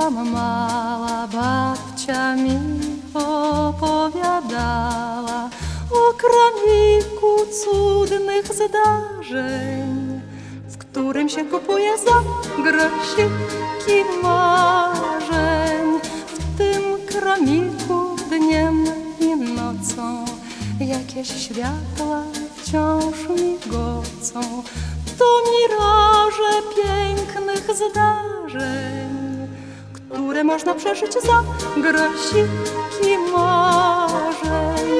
byłam mała, babcia mi opowiadała o kraniku cudnych zdarzeń, w którym się kupuje za grosiki marzeń. W tym kraniku dniem i nocą jakieś światła wciąż migocą. To miraże pięknych zdarzeń, które można przeżyć za grosiki marzeń.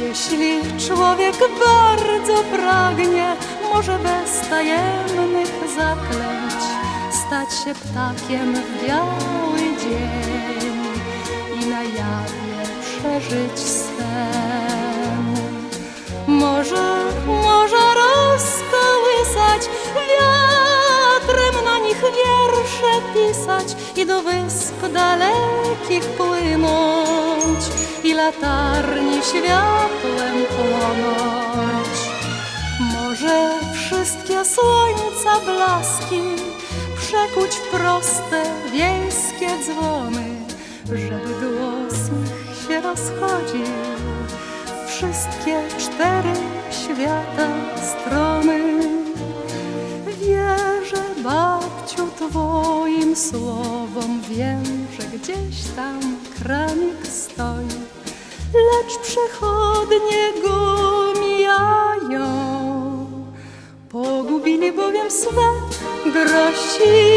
Jeśli człowiek bardzo pragnie, może bez tajemnych zaklęć stać się ptakiem w biały dzień i na jawie przeżyć pisać i do wysp dalekich płynąć i latarni światłem płonąć. Może wszystkie słońca blaski przekuć w proste wiejskie dzwony, żeby głos ich się rozchodził wszystkie cztery świata babciu, twoim słowom, wiem, że gdzieś tam kranik stoi, lecz przechodnie go mijają. Pogubili bowiem swe grosiki